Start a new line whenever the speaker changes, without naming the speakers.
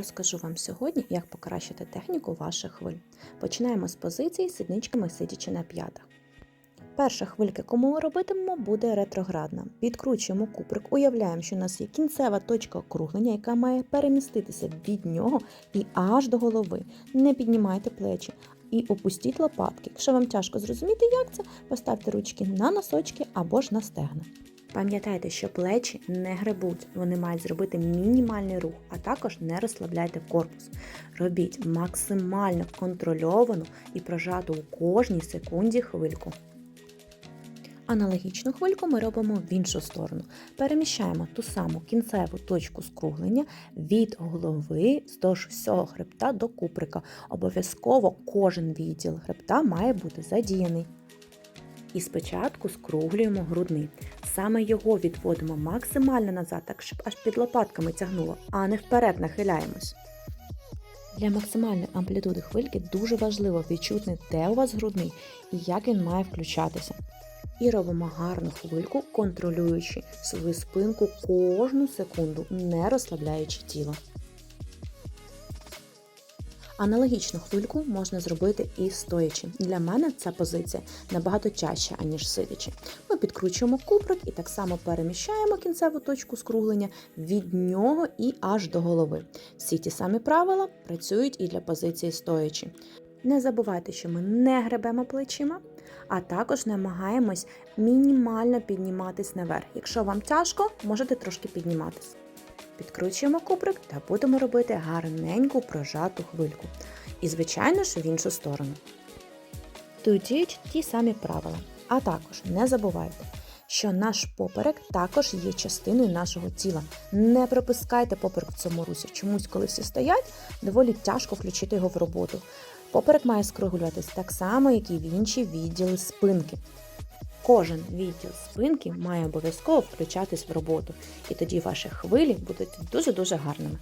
Розкажу вам сьогодні, як покращити техніку ваших хвиль. Починаємо з позиції з сідничками сидячи на п'ятах. Перша хвилька, яку ми робитимемо, буде ретроградна. Відкручуємо куприк, уявляємо, що у нас є кінцева точка округлення, яка має переміститися від нього і аж до голови. Не піднімайте плечі і опустіть лопатки. Якщо вам тяжко зрозуміти, як це, поставте ручки на носочки або ж на стегна. Пам'ятайте, що плечі не гребуть, вони мають зробити мінімальний рух, а також не розслабляйте корпус. Робіть максимально контрольовану і прожату у кожній секунді хвильку. Аналогічну хвильку ми робимо в іншу сторону. Переміщаємо ту саму кінцеву точку скруглення від голови вздовж всього хребта до куприка. Обов'язково кожен відділ хребта має бути задіяний. І спочатку скруглюємо грудний. Саме його відводимо максимально назад, так щоб аж під лопатками тягнуло, а не вперед нахиляємось. Для максимальної амплітуди хвильки дуже важливо відчути, де у вас грудний і як він має включатися. І робимо гарну хвильку, контролюючи свою спинку кожну секунду, не розслабляючи тіло. Аналогічну хвильку можна зробити і стоячи. Для мене ця позиція набагато чаще, аніж сидячи. Ми підкручуємо куприк і так само переміщаємо кінцеву точку скруглення від нього і аж до голови. Всі ті самі правила працюють і для позиції стоячи. Не забувайте, що ми не гребемо плечима, а також намагаємось мінімально підніматись наверх. Якщо вам тяжко, можете трошки підніматись. Підкручуємо куприк та будемо робити гарненьку прожату хвильку. І, звичайно ж, в іншу сторону. Тут діють ті самі правила. А також не забувайте, що наш поперек також є частиною нашого тіла. Не пропускайте поперек в цьому русі. Чомусь, коли всі стоять, доволі тяжко включити його в роботу. Поперек має скруглюватись так само, як і в інші відділи спинки. Кожен відділ спинки має обов'язково включатись в роботу, і тоді ваші хвилі будуть дуже-дуже гарними.